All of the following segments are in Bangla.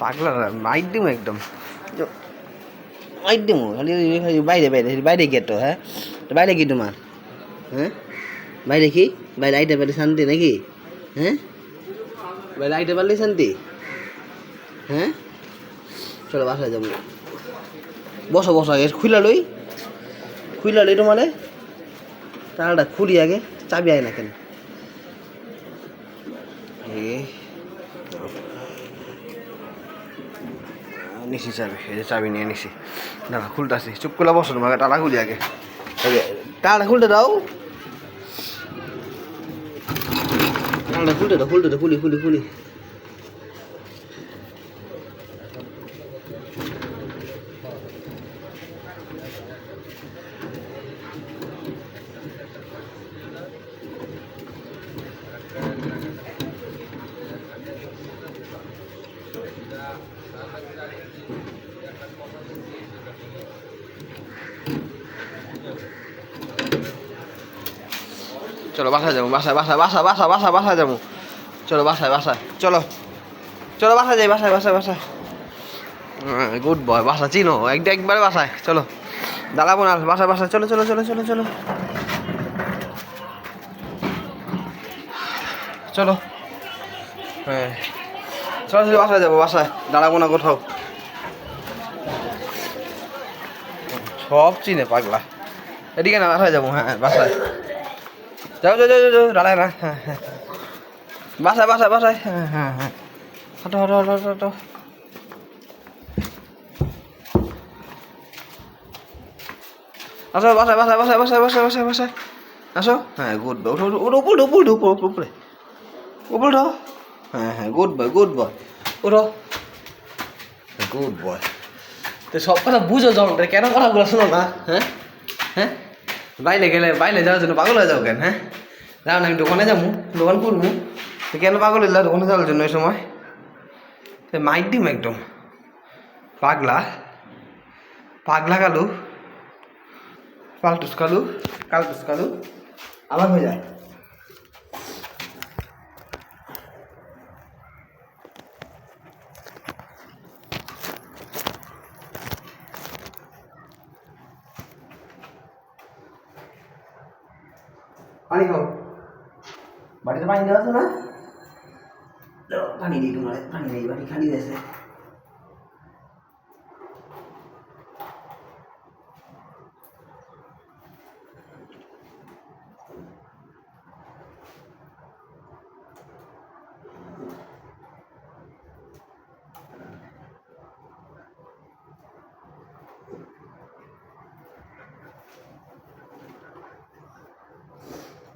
পাগলা মাইট দিম একদম। মাইট দিম, খালি খালি বাইরে বাইরে বাইরে গিয়ে তো হ্যাঁ? বাইরে কি তোমার? হ্যাঁ? বাইরে কি? বাইরে আইতে পারলে শান্তি নাকি? হ্যাঁ? বাইরে আইতে পারলে শান্তি? হ্যাঁ? চলো বাসায় যাব। বসো বসো আগে, খুইলা লই। খুইলা লই তোমারে। তালটা খুলি আগে, চাবি আয় না কেন? এ নিছি চাবি, এই যে চাবি নিয়ে নিছি। দাঁড়া খুলতেছি চুপ করে বসো তোমাকে তালা খুলি আগে। তালা খুলতে দাও। তালা খুলতে দাও খুলতে দাও, খুলি খুলি খুলি। চলো, বাসায় যাব, বাসায় বাসায় বাসা বাসা বাসা বাসায় যাব। চলো, বাসায় বাসায়, চলো। চলো, বাসায় যাই, বাসায় বাসায় বাসায়। গুড বয় বাসা চিনো একদম একবারে বাসায়, চলো। দাঁড়াবো না, বাসায় বাসায়, চলো চলো চলো চলো চলো। চলো। হ্যাঁ। চলো চলো, বাসায় যাব, বাসায়, দাঁড়াবো না কোথাও। সব চিনে পাগলা। এদিকে না, বাসায় যাব হ্যাঁ বাসায়। যাও যাও যাও যাও দাঁড়ায় না হ্যাঁ হ্যাঁ বাসায় বাসায় বাসায়। হ্যাঁ হ্যাঁ হ্যাঁ হাঁটো হাঁটো হাঁটো হাঁটো। আসো বাসায় বাসায় বাসায় বাসায় বাসায় বাসায় বাসায়। আসো। হ্যাঁ গুড বয় উঠো উঠো উপরে উপরে উপরে উপরে। উপরে উঠো। হ্যাঁ হ্যাঁ গুড বয় গুড বয় উঠো। গুড বয় তো সব কথা বুঝো জল কেন কথাগুলো শোনো না? হ্যাঁ? হ্যাঁ? বাইরে গেলে বাইরে যাওয়ার জন্য পাগল হয়ে যাও কেন হ্যাঁ? যাও না, আমি দোকানে যাব, দোকান খুলবো। কেন পাগল হইলা, দোকানে যাওয়ার জন্য এই সময়? তো মাইট দিম একদম। পাগলা। পাগলা কালু। পালটুস কালু কালটুস কালু। আবার হয়ে যায়। পানি খাও। বাড়িতে পানি দেওয়া আছে না পানি দিই তোমার পানি নেই বাড়ি খালি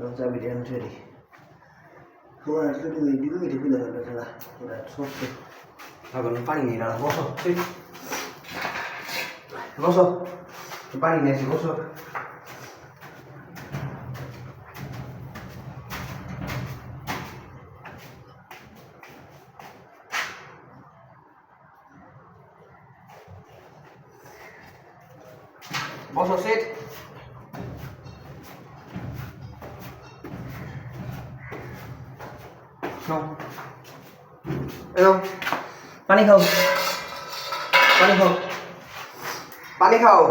আছে চাবি দিয়ে আমি ছেড়ে ওরা আসলে তুমি দিবে এটা খুলে দেবে খেলা ওরা সত্যি এখন পানি নেই দাঁড়া বসো এই। বসো পানি নিয়েছি বসো বসো সেট নাও এলো পানি খাও। পানি খাও। পানি খাও।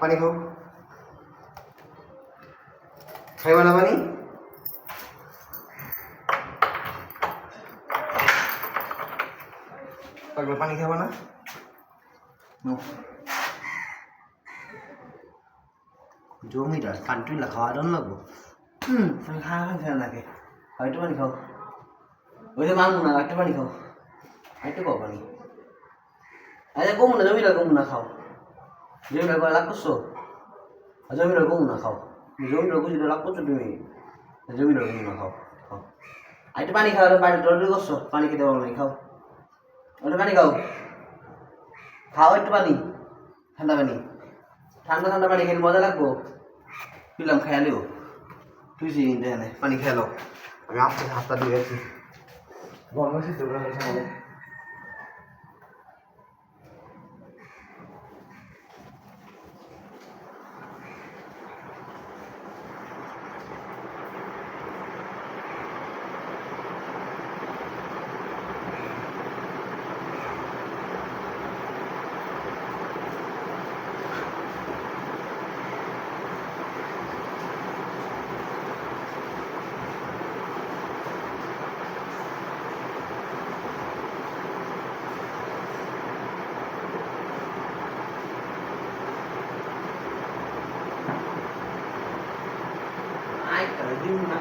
পানি খাও। খাইবা না পানি? পাগল পানি খাবা না? নাও কান্ট্রিলা খাওয়া লাগবো? হুম তুমি খাওয়া খান খেয়ে লাগে একটু পানি খাও। ওই যে মাংবো না একটু পানি খাও। একটু খাও পানি। আচ্ছা কমু না জমিটা কমু না খাও। জমিটা করে লাভ করছ? আর জমিটা কমু না খাও। জমিটা বুঝিটা লাভ করছ তুমি? জমিটা কমু না খাও। খাও। আর একটু পানি খাও বাইরে ডরি করছ? পানি খেতে পারো নাই, খাও। একটু পানি খাও। খাও একটু পানি। ঠান্ডা পানি। ঠান্ডা ঠান্ডা পানি খেলে মজা লাগবো। পিলাম খেয়ালেও তুই যে ইন্ডিয়ানে পানি খেলো আমি আস্তে হাতটা দিয়ে আছি। গরমে হয়েছে আমাদের।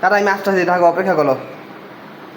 তারা আমি আসতে ঢাকা অপেক্ষা করো